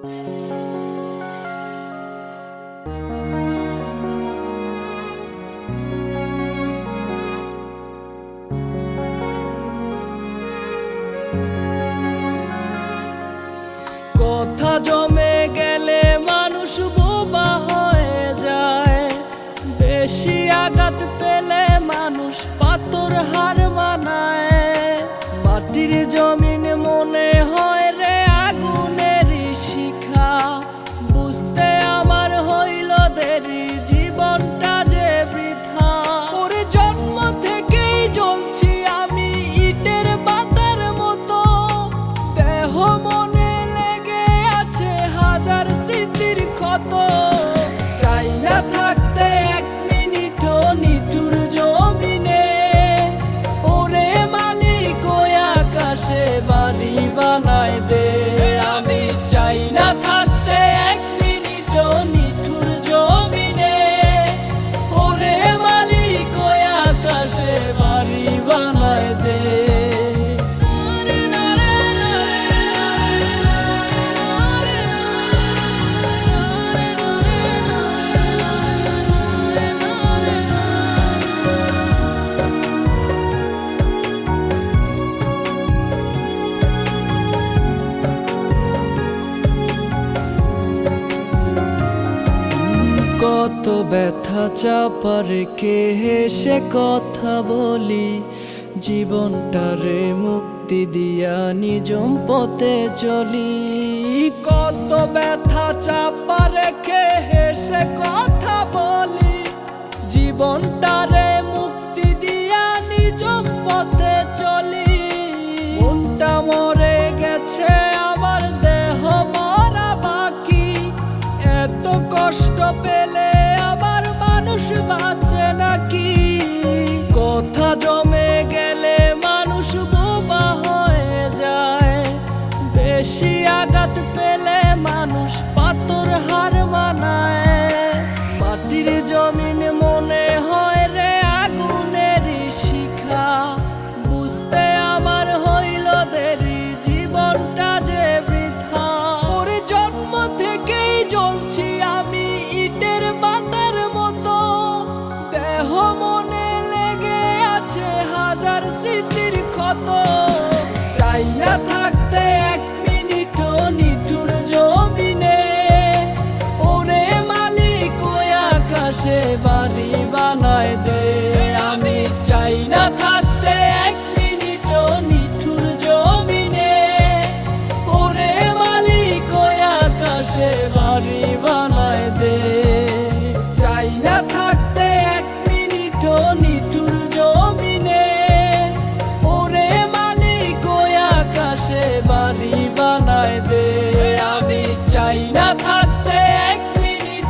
কথা জমে গেলে মানুষ বোবা হয়ে যায়। বেশি আঘাত পেলে মানুষ পাথর হার মানায়। মাটির জমিন মনে হয় কত ব্যথা চাপা রেখে হেসে কথা বলি? জীবনটারে মুক্তি দিয়া নিজম পথে চলি। কত ব্যথা চাপা রেখে হেসে কথা বলি? জীবনটারে মুক্তি দিয়া নিজম পথে চলি। মনটা মরে গেছে পৃথিবীর জমিন মো নিঠুর জমিনে। ওরে মালিক, ওই আকাশে বাড়ি বানায় দে। আমি চাই না থাকতে এক মিনিট